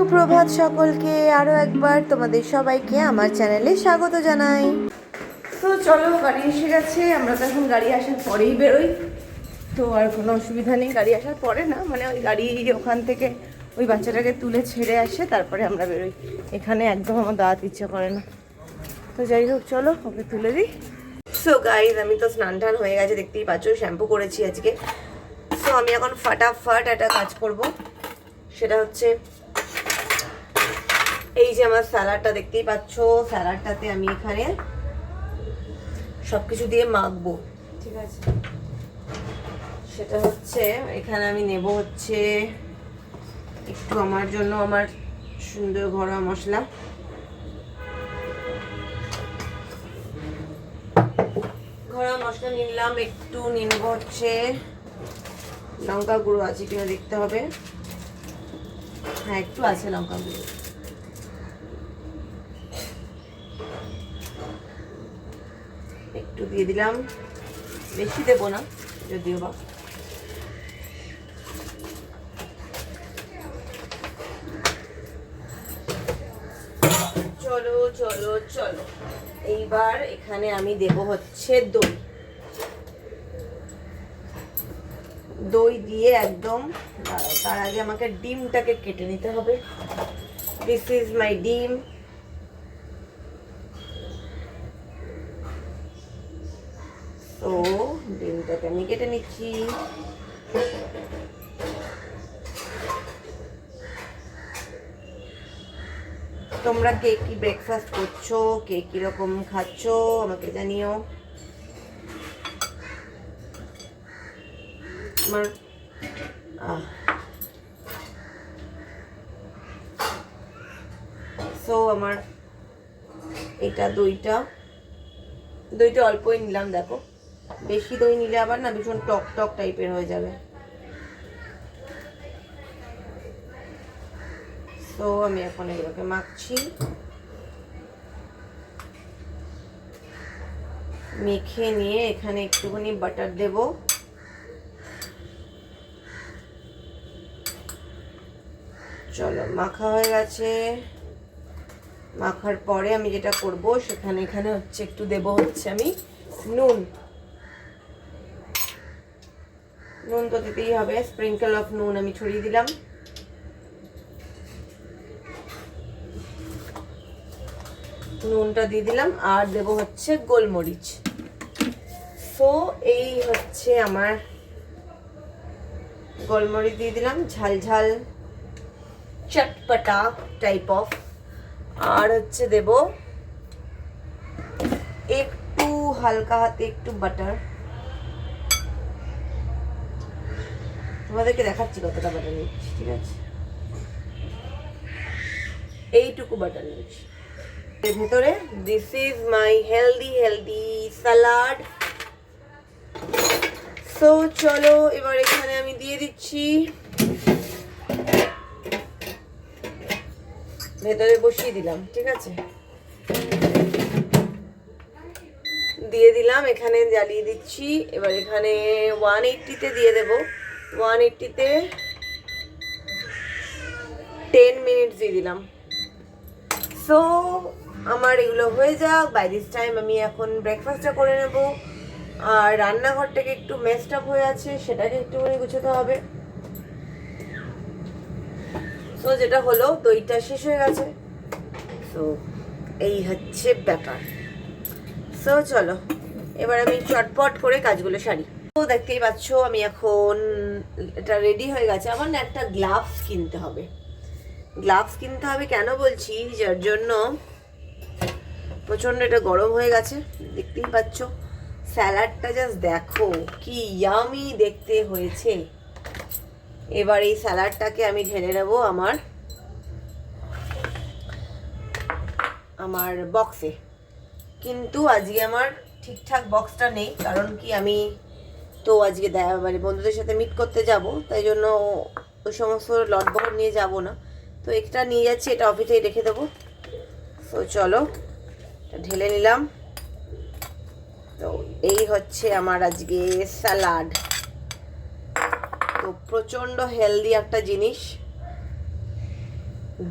সুপ্রভাত সকলকে আরও একবার তোমাদের সবাইকে আমার চ্যানেলে স্বাগত জানাই। তো চলো, গাড়ি এসে গেছে, আমরা তো এখন গাড়ি আসার পরেই বেরোই। তো আর কোনো অসুবিধা নেই, গাড়ি আসার পরে না মানে ওই গাড়ি ওখান থেকে ওই বাচ্চাটাকে তুলে ছেড়ে আসে, তারপরে আমরা বেরোই। এখানে একদম আমার দাঁড়াতে ইচ্ছে করে না। তো যাই হোক, চলো, ওকে তুলে দিই। সো গাইজ আমি তো স্নান টান হয়ে গেছে, দেখতেই পাচ্ছ শ্যাম্পু করেছি আজকে। সো আমি এখন ফাটাফাট একটা কাজ করব। সেটা হচ্ছে এই যে আমার স্যালাডটা দেখতেই পাচ্ছ, স্যালাডটাতে আমি এখানে সব কিছু দিয়ে মাখবো। ঠিক আছে? সেটা হচ্ছে, এখানে আমি নেব হচ্ছে একটু আমার জন্য আমার সুন্দর ঘরোয়া মশলা। ঘরোয়া মশলা নিলাম, একটু নিব হচ্ছে লঙ্কা গুঁড়ো, আছে কিনা দেখতে হবে। হ্যাঁ একটু আছে লঙ্কা গুঁড়ো একটু দিয়ে দিলাম। বেশি দেবো না, যদিও বা। চলো চলো চলো। এইবার এখানে আমি দেব হচ্ছে দই। দই দিয়ে একদম, তার আগে আমাকে ডিমটাকে কেটে নিতে হবে। দিস ইজ মাই ডিম তো ডিমটাকে আমি কেটে নিচ্ছি তোমরা কে কি ব্রেকফাস্ট করছ? কে কীরকম খাচ্ছ? আমাকে জানিও। আমার সো আমার এটা দইটা। দইটা অল্পই নিলাম, দেখো। বেশি দই নিলে আবার না ভীষণ টক টক টাইপের হয়ে যাবে। তো আমি এখন এগুলোকে মাখছি। মেখে নিয়ে এখানে একটুখানি বাটার দেব। চলো, মাখা হয়ে গেছে। মাখার পরে আমি যেটা করব, সেখানে এখানে হচ্ছে একটু দেব হচ্ছে আমি নুন। নুন তো দিতেই হবে। স্প্রিঙ্কেল অফ নুন আমি ছড়িয়ে দিলাম। নুনটা দিয়ে দিলাম আর দেব হচ্ছে গোলমরিচ। সো এই হচ্ছে আমার গোলমরিচ দিয়ে দিলাম, ঝাল ঝাল চটপটা টাইপ অফ আর হচ্ছে দেব একটু হালকা হাতে একটু বাটার তোমাদেরকে দেখাচ্ছি কতটা বাটার নিচ্ছি ঠিক আছে? এইটুকু বাটার নিচ্ছি এর ভেতরে this is my healthy healthy salad so চলো, এবার এখানে আমি দিয়ে দিচ্ছি। ভেতরে বসিয়ে দিলাম, ঠিক আছে? দিয়ে দিলাম, এখানে জ্বালিয়ে দিচ্ছি। এবার এখানে ওয়ান এইটটিতে দিয়ে দেবো। ওয়ান এইটটিতে টেন মিনিটস দিয়ে দিলাম। সো আমার এগুলো হয়ে যাক। বাই দিস টাইম আমি এখন ব্রেকফাস্টটা করে নেব। আর রান্নাঘরটাকে একটু মেস্ট আপ হয়ে আছে, সেটাকে একটুখানি গুছোতে হবে। সো যেটা হলো, দইটা শেষ হয়ে গেছে। সো এই হচ্ছে ব্যাপার। সো চলো, এবার আমি চটপট করে কাজগুলো সারি। তো দেখতেই পাচ্ছ, আমি এখন এটা রেডি হয়ে গেছে। আমার না একটা গ্লাভস কিনতে হবে। গ্লাভস কিনতে হবে কেন বলছি? যার জন্য প্রচণ্ড এটা গরম হয়ে গেছে। দেখতেই পাচ্ছ, স্যালাডটা জাস্ট দেখো, কি ইয়ামি দেখতে হয়েছে। এবার এই স্যালাডটাকে আমি ঢেলে নেব আমার আমার বক্সে কিন্তু আজকে আমার ঠিকঠাক বক্সটা নেই, কারণ কি আমি তো আজকে মানে বন্ধুদের সাথে মিট করতে যাব, তাই জন্য ওই সমস্ত লটবহর নিয়ে যাব না। তো এটা নিয়ে যাচ্ছি, এটা অফিসেই রেখে দেবো। তো চলো ঢেলে নিলাম। তো এই হচ্ছে আমার আজকে স্যালাড তো প্রচণ্ড হেলদি একটা জিনিস।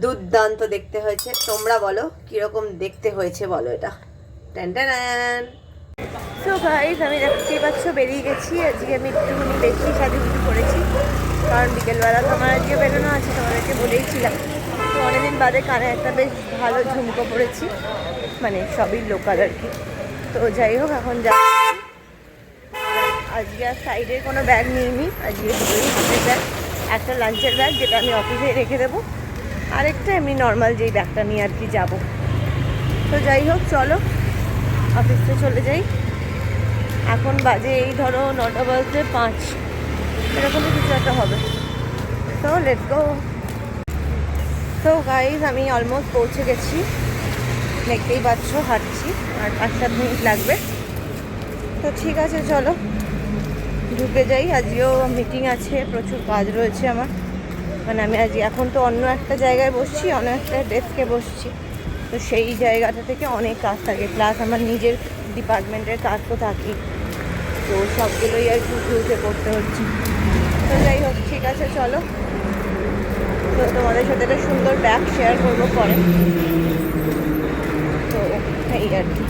দুর্দান্ত দেখতে হয়েছে। তোমরা বলো, কীরকম দেখতে হয়েছে বলো এটা। ট্যান ট্যান সো গাইস আমি দেখতেই পাচ্ছ, বেরিয়ে গেছি। আজকে আমি একটুখানি বেশি সাজুগুজু করেছি, কারণ বিকেলবেলা তো আমার আজকে বেরোনো আছে, তোমাদেরকে বলেইছিলাম তো অনেকদিন বাদে কানে একটা বেশ ভালো ঝুমকো পড়েছি মানে সবই লোকাল আর কি। তো যাই হোক, এখন যা আজকে আর সাইডের কোনো ব্যাগ নিইনি, আজকে ব্যাগ একটা লাঞ্চের ব্যাগ যেটা আমি অফিসে রেখে দেবো। আরেকটা এমনি নর্মাল যেই ব্যাগটা নিয়ে আর কি যাব। তো যাই হোক, চলো অফিসে চলে যাই। এখন বাজে এই ধরো নটা বাজতে পাঁচ। এরকমই কিছু একটা হবে। তো লেট গো তো গাইজ আমি অলমোস্ট পৌঁছে গেছি। দেখতেই পাচ্ছ, হাঁটছি। আর পাঁচ সাত মিনিট লাগবে। তো ঠিক আছে, চলো। ঢুকে যাই। আজকেও মিটিং আছে, প্রচুর কাজ রয়েছে আমার। মানে আমি আজ এখন তো অন্য একটা জায়গায় বসছি, অন্য একটা ডেস্কে বসছি। তো সেই জায়গাটা থেকে অনেক কাজ থাকে। প্লাস আমার নিজের ডিপার্টমেন্টের কাজ তো থাকেই। তো সবগুলোই আর কি উঠে করতে হচ্ছে। তো যাই হোক, ঠিক আছে, চলো। তো তোমাদের সাথে একটা সুন্দর ব্যাগ শেয়ার করব পরে। তো এই আর কি।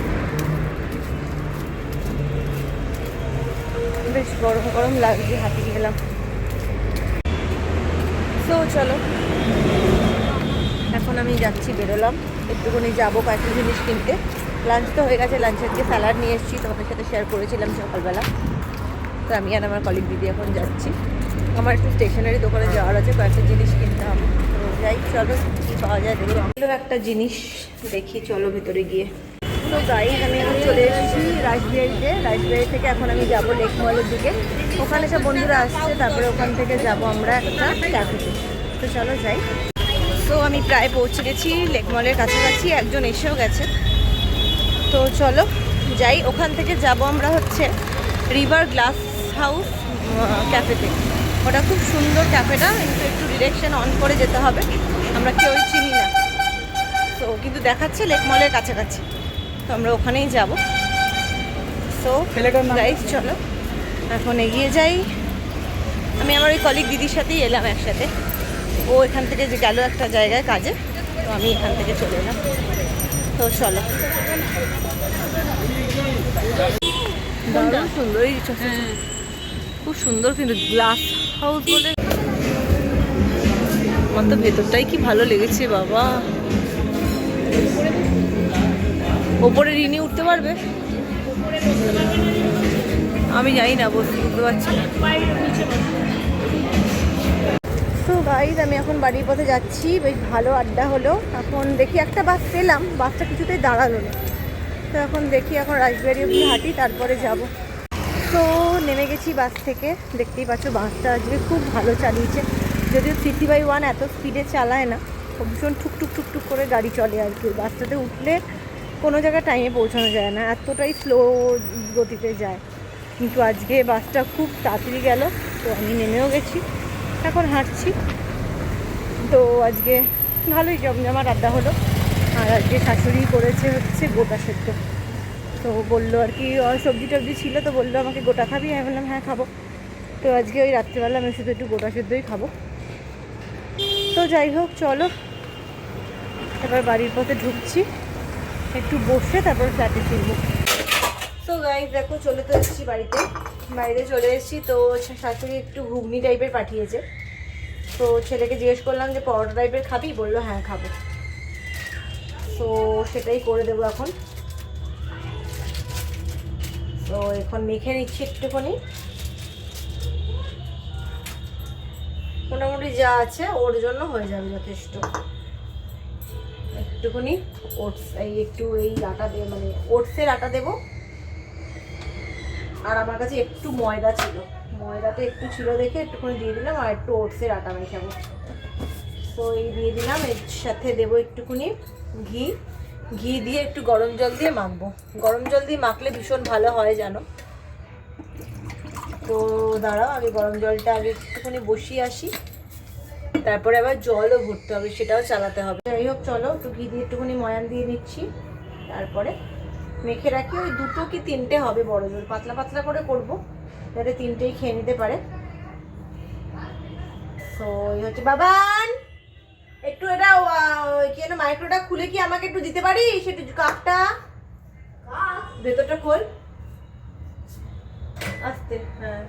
বেশ গরম গরম লাগছে হাঁটি গেলাম। তো চলো। এখন আমি যাচ্ছি, বেরোলাম। একটুখানি যাব কয়েকটা জিনিস কিনতে। লাঞ্চ তো হয়ে গেছে লাঞ্চের যে স্যালাড নিয়ে এসেছি, তোমাদের সাথে শেয়ার করেছিলাম সকালবেলা। তো আমি আর আমার কলিগ দিদি এখন যাচ্ছি। আমার একটু স্টেশনারি দোকানে যাওয়ার আছে, কয়েকটা জিনিস কিনতে হবে। তো যাই, চলো কী পাওয়া যায় দেখো। ভালো একটা জিনিস, দেখি, চলো ভেতরে গিয়ে। তো গাইজ আমি এখন চলে এসেছি রাজবিহারিতে রাজবিহারি থেকে এখন আমি যাব লেক মলের দিকে। ওখানে সব বন্ধুরা আসছে, তারপরে ওখান থেকে যাব আমরা একটা ক্যাফেতে তো চলো যাই। তো আমি প্রায় পৌঁছে গেছি লেক মলের কাছাকাছি, একজন এসেও গেছে। তো চলো যাই ওখান থেকে যাব আমরা হচ্ছে রিভার গ্লাস হাউস ক্যাফেতে ওটা খুব সুন্দর ক্যাফেটা কিন্তু একটু ডিরেকশন অন করে যেতে হবে। আমরা কেউই চিনি না। তো কিন্তু দেখাচ্ছে লেক মলের কাছাকাছি। তো আমরা ওখানেই যাব। সো গাইজ চলো। এখন এগিয়ে যাই। আমি আমার ওই কলিগ দিদির সাথেই এলাম একসাথে। ও এখান থেকে যে গেল একটা জায়গায় কাজে তো আমি এখান থেকে চলে এলাম। তো চলো। সুন্দর এই ছোট। খুব সুন্দর কিন্তু গ্লাস হাউস বলে। আমার তো ভেতরটাই কি ভালো লেগেছে বাবা। ওপরে রিনি উঠতে পারবে? আমি জানি না বসতে বুঝতে পারছি না। তো গাইজ আমি এখন বাড়ির পথে যাচ্ছি। বেশ ভালো আড্ডা হলো। এখন দেখি একটা বাস পেলাম। বাসটা কিছুতেই দাঁড়াল না। তো এখন দেখি এখন রাজবাড়ি অব্দি হাঁটি, তারপরে যাব। তো নেমে গেছি বাস থেকে, দেখতেই পাচ্ছ বাসটা আজকে খুব ভালো চালিয়েছে। যদিও সিটি বাই ওয়ান এত স্পিডে চালায় না ভীষণ ঠুক টুক টুক টুক করে গাড়ি চলে আর কি। বাসটাতে উঠলে কোনো জায়গায় টাইমে পৌঁছানো যায় না, এতটাই স্লো গতিতে যায়। কিন্তু আজকে বাসটা খুব তাড়াতাড়ি গেল, তো আমি নেমেও গেছি। এখন হাঁটছি। তো আজকে ভালোই জমজমাট আড্ডা হলো। আর আজকে শাশুড়ি করেছে হচ্ছে গোটা সেদ্ধ। তো বলল আর কি সবজি টবজি ছিল তো বলল আমাকে গোটা খাবি? আমি বললাম হ্যাঁ খাব। তো আজকে ওই রাত্রিবেলা আমি শুধু একটু গোটা সেদ্ধই খাব। তো যাই হোক, চলো। এবার বাড়ির পথে ঢুকছি। একটু বসে তারপর ফ্ল্যাটে ফিরবো। তো গাই দেখো, চলে তো এসেছি বাড়িতে। বাইরে চলে এসেছি, তো শাশুড়ি একটু ঘুগনি টাইপের পাঠিয়েছে। তো ছেলেকে জিজ্ঞেস করলাম যে, পরোটা টাইপের খাবি? বলল হ্যাঁ খাব। তো সেটাই করে দেবো এখন। তো এখন মেখে নিচ্ছি একটুখানি। মোটামুটি যা আছে ওর জন্য হয়ে যাবে যথেষ্ট। একটুখানি ওটস, এই একটু এই আটা দিয়ে মানে ওটসের আটা দেবো। আর আমার কাছে একটু ময়দা ছিল। ময়দাটা একটু ছিল দেখে একটুখানি দিয়ে দিলাম আর একটু ওটসের আটা মেশাবো তো এই দিয়ে দিলাম, এর সাথে দেবো একটুখানি। ঘি। ঘি দিয়ে একটু গরম জল দিয়ে মাখবো। গরম জল দিয়ে মাখলে ভীষণ ভালো হয় জানো? তো দাঁড়াও আমি গরম জলটা আগে একটুখানি বসিয়ে আসি। তারপরে আবার জলও ভরতে হবে, সেটাও চালাতে হবে। যাই হোক, চলো, একটু ঘি দিয়ে একটুখানি ময়ান দিয়ে নিচ্ছি। তারপরে মেখে রাখি, ওই দুটো কি তিনটে হবে বড় জোর পাতলা পাতলা করে করব, যাতে তিনটেই খেয়ে নিতে পারে। তো হচ্ছে বাবান! একটু এটা কি যেন মাইক্রোটা খুলে কি আমাকে একটু দিতে পারিস? একটু কাপটা? ভেতরটা খোল। আস্তে হ্যাঁ।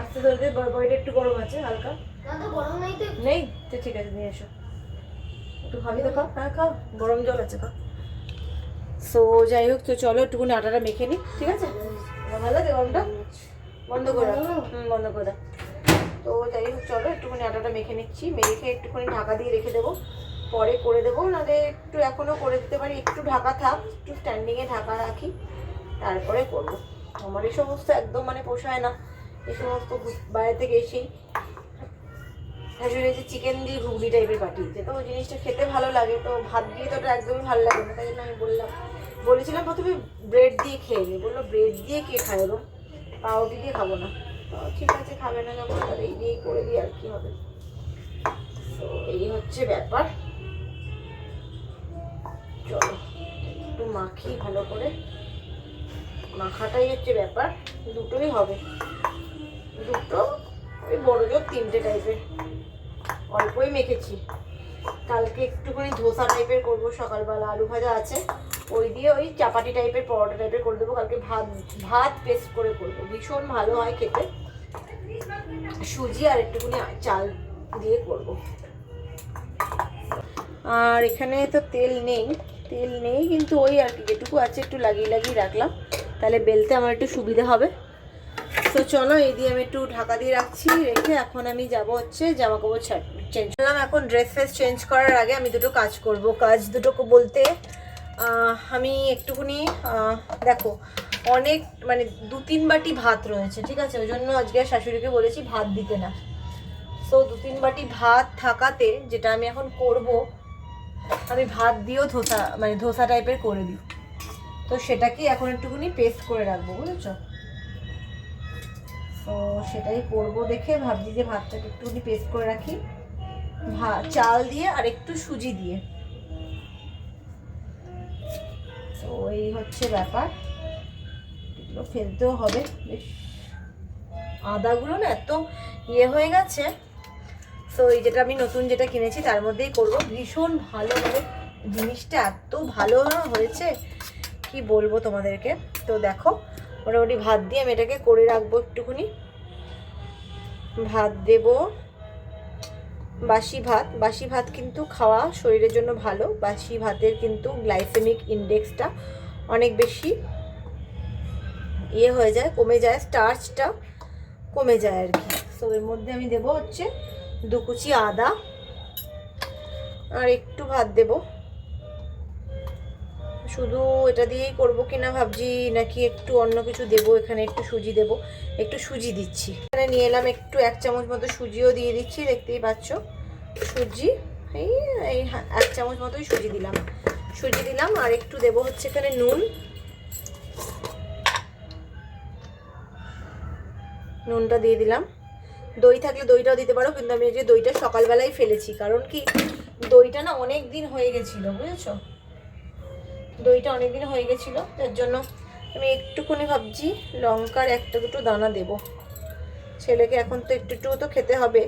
আস্তে ধরে দে বডিটা একটু গরম আছে হালকা। না তো গরম নেই তো নেই? তো ঠিক আছে নিয়ে এসো। একটু খাবি তো খাও। হ্যাঁ খাও। গরম জল আছে খাও। সো যাই হোক তো চলো একটুখানি আটাটা মেখে নিই ঠিক আছে? ভালো লাগে গরমটা? বন্ধ করে দাও। হুম বন্ধ করে দাও। তো যাই হোক, চলো একটুখানি আটাটা মেখে নিচ্ছি। মেখে একটুখানি ঢাকা দিয়ে রেখে দেবো। পরে করে দেবো, নাহলে একটু এখনও করে দিতে পারি। একটু ঢাকা থাক, একটু স্ট্যান্ডিংয়ে ঢাকা রাখি। তারপরে করব। আমার এই সমস্ত একদম মানে পোষায় না। এই সমস্ত বাইরে থেকে এসেই শাশুড়ি যে চিকেন দিয়ে ঘুগনি টাইপের পাঠিয়েছে। তো ওই জিনিসটা খেতে ভালো লাগে। তো ভাত দিয়ে তো ওটা একদমই ভালো লাগে না। তাই জন্য আমি বললাম, বলেছিলাম প্রথমে ব্রেড দিয়ে খেয়ে নে। বলল ব্রেড দিয়ে কে খায় গো? পাউরুটি দিয়ে খাব না। তো ঠিক আছে, খাবে না যখন তাহলে এই দিয়েই করে দিই আর কি হবে। তো এই হচ্ছে ব্যাপার। চলো, একটু মাখি ভালো করে। মাখাটাই হচ্ছে ব্যাপার, দুটোই হবে। দুটো ওই বড় জোর তিনটে টাইপের অল্পই মেখেছি। কালকে একটুখানি ধোসা টাইপের করব, সকালবেলা আলু ভাজা আছে। ওই দিয়ে ওই চাপাটি টাইপের পরোটা টাইপের করে দেবো। কালকে ভাত ভাত পেস্ট করে করব। ভীষণ ভালো হয় খেতে। সুজি আর একটুখানি চাল দিয়ে করব। আর এখানে তো তেল নেই তেল নেই কিন্তু ওই আর কি, যেটুকু আছে একটু লাগিয়ে লাগিয়ে রাখলাম। তাহলে বেলতে আমার একটু সুবিধা হবে। তো চলো, এই দিয়ে আমি একটু ঢাকা দিয়ে রাখছি, রেখে এখন আমি যাব হচ্ছে জামা কাপড় চেঞ্জ করলাম এখন ড্রেস ফ্রেস চেঞ্জ করার আগে আমি দুটো কাজ করব। কাজ দুটো বলতে আমি একটুখানি দেখো অনেক মানে দু তিন বাটি ভাত রয়েছে, ঠিক আছে? ওই জন্য আজকে শাশুড়িকে বলেছি ভাত দিতে না। সো দু তিন বাটি ভাত থাকাতে যেটা আমি এখন করব, আমি ভাত দিয়েও ধোসা মানে ধোসা টাইপের করে দিই। তো সেটাকে এখন একটুখানি পেস্ট করে রাখব, বুঝেছ? তো সেটাই করব দেখে, ভাবছি যে ভাতটাকে একটুখানি পেস্ট করে রাখি। ভা- চাল দিয়ে আর একটু সুজি দিয়ে। তো এই হচ্ছে ব্যাপার। এগুলো ফেলতেও হবে। বেশ। আদাগুলো না এত ইয়ে হয়ে গেছে। তো এই যেটা আমি নতুন যেটা কিনেছি তার মধ্যেই করব। ভীষণ ভালো মানে জিনিসটা এত ভালো হয়েছে। কি বলব তোমাদেরকে? তো দেখো, মোটামুটি ভাত দিয়ে আমি এটাকে করে রাখব একটুখানি। ভাত দেব। বাসি ভাত। বাসি ভাত কিন্তু খাওয়া শরীরের জন্য ভালো। বাসি ভাতের কিন্তু গ্লাইসেমিক ইন্ডেক্সটা অনেক বেশি। ইয়ে হয়ে যায় কমে যায় স্টার্চটা কমে যায় আর কি। তো এর মধ্যে আমি দেব হচ্ছে দু কুচি আদা আর একটু ভাত দেবো। শুধু এটা দিয়েই করব কিনা ভাবছি নাকি একটু অন্য কিছু দেবো এখানে একটু সুজি দেবো একটু সুজি দিচ্ছি। এখানে নিয়ে এলাম একটু এক চামচ মতো সুজিও দিয়ে দিচ্ছি দেখতেই পাচ্ছ। সুজি এই হ্যাঁ, এক চামচ মতোই সুজি দিলাম। সুজি দিলাম আর একটু দেবো হচ্ছে এখানে নুন। নুনটা দিয়ে দিলাম। দই থাকলে দইটাও দিতে পারো, কিন্তু আমি যে দইটা সকালবেলায় ফেলেছি, কারণ কি দইটা না অনেক দিন হয়ে গেছিল, বুঝেছ? দইটা অনেক দিন হয়ে গেছিল, তার জন্য আমি একটুখানি ভাবছি লঙ্কার একটা দুটো দানা দেব। ছেলেকে এখন তো একটু একটু তো খেতে হবে,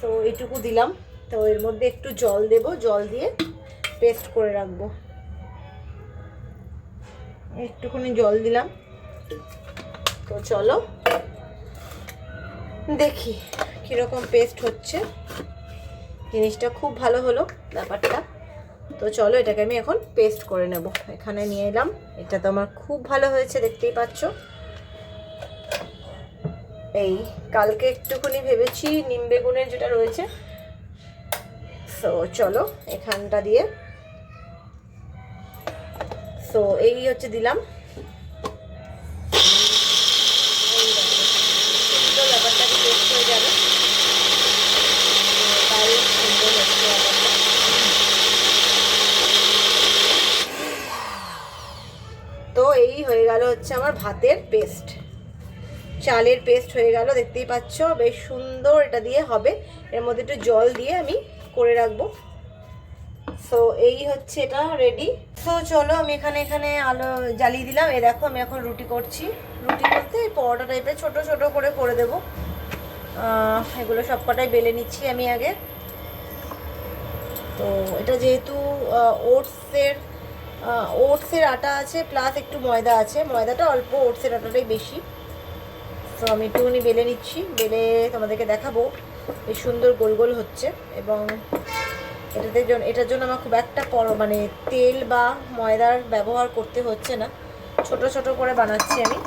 তো এইটুকু দিলাম। তো এর মধ্যে একটু জল দেব, জল দিয়ে পেস্ট করে রাখব। একটুখানি জল দিলাম। তো চলো দেখি কীরকম পেস্ট হচ্ছে। জিনিসটা খুব ভালো হলো ব্যাপারটা। তো চলো এটাকে আমি এখন পেস্ট করে নেব। এখানে নিয়ে এলাম। এটা তো আমার খুব ভালো হয়েছে, দেখতেই পাচ্ছ। এই, কালকে একটুখানি ভেবেছি নিম বেগুনের যেটা রয়েছে। সো চলো এখানটা দিয়ে। সো এই হচ্ছে দিলাম এই দেখো, সুন্দর ব্যাপারটাকে পেস্ট হয়ে যাবে তো দারুণ সুন্দর হচ্ছে ব্যাপারটা তো এই হয়ে গেল হচ্ছে আমার ভাতের পেস্ট চালের পেস্ট হয়ে গেল, দেখতেই পাচ্ছ, বেশ সুন্দর এটা দিয়ে হবে। এর মধ্যে একটু জল দিয়ে আমি করে রাখব। সো এই হচ্ছে এটা রেডি তো চলো আমি এখানে এখানে আলো জ্বালিয়ে দিলাম। এই দেখো, আমি এখন রুটি করছি। রুটি বলতে এই পরোটা টাইপের ছোট ছোট করে করে দেবো। এগুলো সবকটাই বেলে নিচ্ছি আমি আগে। তো, এটা যেহেতু ওটসের ওটসের আটা আছে প্লাস একটু ময়দা আছে। ময়দাটা অল্প, ওটসের আটাটাই বেশি। তো আমি একটুখানি বেলে নিচ্ছি। বেলে তোমাদেরকে দেখাবো। বেশ সুন্দর গোল গোল হচ্ছে। এবং এটাতে এটার জন্য আমার খুব একটা মানে তেল বা ময়দার ব্যবহার করতে হচ্ছে না। ছোট ছোট করে বানাচ্ছি আমি।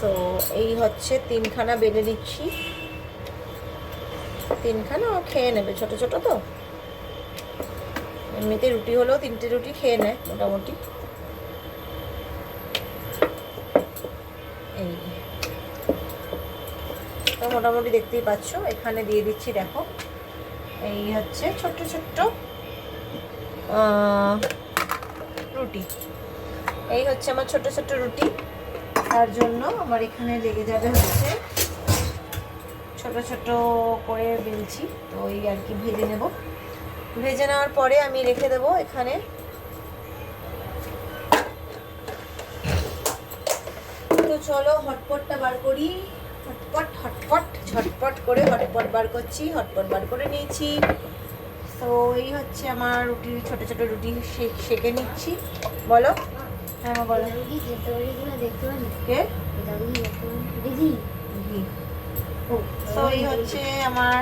সো এই হচ্ছে তিনখানা বেলে নিচ্ছি। তিনখানা খেয়ে নেবে। ছোট ছোট তো? এমনিতে রুটি হলেও তিনটে রুটি খেয়ে নেয় মোটামুটি। এই তো মোটামুটি দেখতেই পাচ্ছ, এখানে দিয়ে দিচ্ছি, দেখো। এই হচ্ছে ছোট্ট ছোট্ট রুটি। এই হচ্ছে আমার ছোট ছোট্ট রুটি। তার জন্য আমার এখানে লেগে যাবে হচ্ছে ছোট ছোট করে বেলছি। তো এই আর কি ভেজে নেব। ভেজে নেওয়ার পরে আমি রেখে দেব এখানে। তো চলো হটপটটা বার করি। হটপট হটপট ঝটপট করে হটপট বার করছি হটপট বার করে নিয়েছি। তো এই হচ্ছে আমার রুটি ছোট ছোট রুটি সেঁকে নিচ্ছি। বলো। হ্যাঁ বলো। কে? তো এই হচ্ছে আমার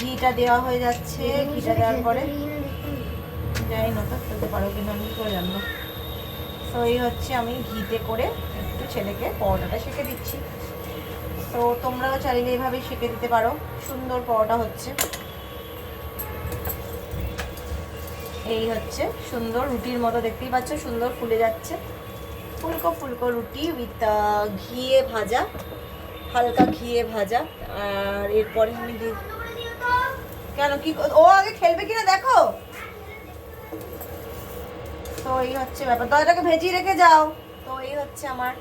ঘিটা দেওয়া হয়ে যাচ্ছে ঘিটা দেওয়ার পরে যাই না তো ফেলতে পারো কিনা আমি করে জানব। তো এই হচ্ছে আমি ঘিতে করে একটু ছেলেকে পরোটাটা সেঁকে দিচ্ছি। তো তোমরাও চাইলে এইভাবে সেঁকে দিতে পারো সুন্দর পরোটা হচ্ছে। এই হচ্ছে সুন্দর রুটির মতো দেখতেই পাচ্ছ সুন্দর ফুলে যাচ্ছে। ফুলকো ফুলকো রুটি উইথ ঘিয়ে ভাজা হালকা ঘিয়ে ভাজা। আর এরপরে আমি কেন? কি ও আগে খেলবে কিনা দেখো। তো এই হচ্ছে ব্যাপার। দরজাটাকে ভেজিয়ে রেখে যাও। তো এই হচ্ছে আমার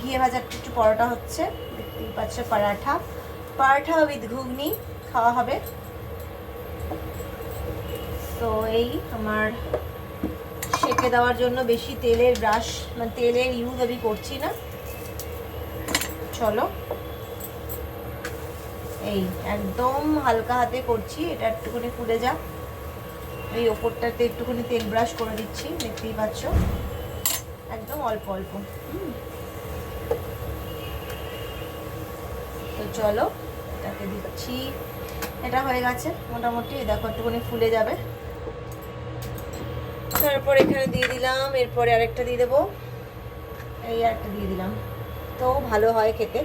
ঘিয়ে ভাজা একটু একটু পরোটা হচ্ছে। দেখতেই পাচ্ছ, পরাঠা। পরাঠা উইথ ঘুগনি খাওয়া হবে। তো এই আমার সেকে দেওয়ার জন্য বেশি তেলের ব্রাশ মানে তেলের ইউজ আমি করছি না। চলো। এই, একদম হালকা হাতে করছি, এটা একটুখানি ফুলে যাক। এই ওপরটাতে একটুখানি তেল ব্রাশ করে দিচ্ছি, দেখতেই পাচ্ছ। একদম অল্প অল্প। তো চলো, এটাকে দিচ্ছি। এটা হয়ে গেছে, মোটামুটি, দেখো একটুখানি ফুলে যাবে। তারপর এখানে দিয়ে দিলাম, এরপরে আরেকটা দিয়ে দেবো। এই আরেকটা দিয়ে দিলাম। তো ভালো হয় খেতে।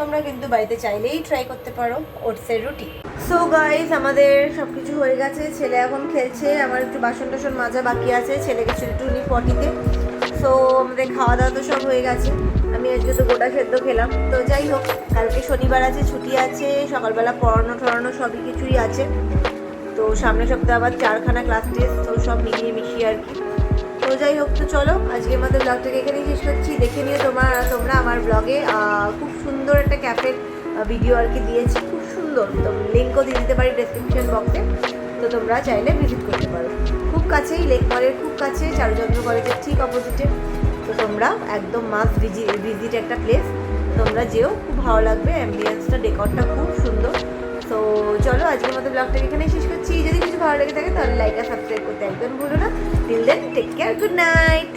তোমরা কিন্তু বাড়িতে চাইলেই ট্রাই করতে পারো ওটসের রুটি। সো গাইজ আমাদের সব কিছু হয়ে গেছে, ছেলে এখন খেলছে, আমার একটু বাসন টাসন মাজা বাকি আছে ছেলে গেছিল উনি পটিতে সো আমাদের খাওয়া দাওয়া তো সব হয়ে গেছে, আমি আজকে তো গোটা সেদ্ধ খেলাম। তো যাই হোক, কালকে শনিবার আছে, ছুটি আছে, সকালবেলা পড়ানো টড়ানো সবই কিছুই আছে। তো সামনের সপ্তাহে আবার চারখানা ক্লাস টেস্ট তো সব মিলিয়ে মিশিয়ে আর কি। তো যাই হোক, তো চলো আজকে আমাদের ব্লগটাকে এখানেই শেষ করছি। দেখে নিও তোমার তোমরা আমার ব্লগে খুব সুন্দর একটা ক্যাফের ভিডিও আর কি দিয়েছি। খুব সুন্দর তো লিঙ্কও দিয়ে দিতে পারি ডেসক্রিপশন বক্সে তো তোমরা চাইলে ভিজিট করতে পারো। খুব কাছেই লেক মলের খুব কাছে, চারুচন্দ্র কলেজের ঠিক অপোজিটে তো তোমরা একদম মাস্ট ভিজিট একটা প্লেস তোমরা যেও, খুব ভালো লাগবে অ্যাম্বিয়েন্সটা ডেকরটা খুব সুন্দর। তো চলো আজকের মতো ব্লগটাকে এখানে শেষ করছি। যদি কিছু ভালো লেগে থাকে তাহলে লাইক আর সাবস্ক্রাইব করতে একদম ভুলো না। Till then take care good night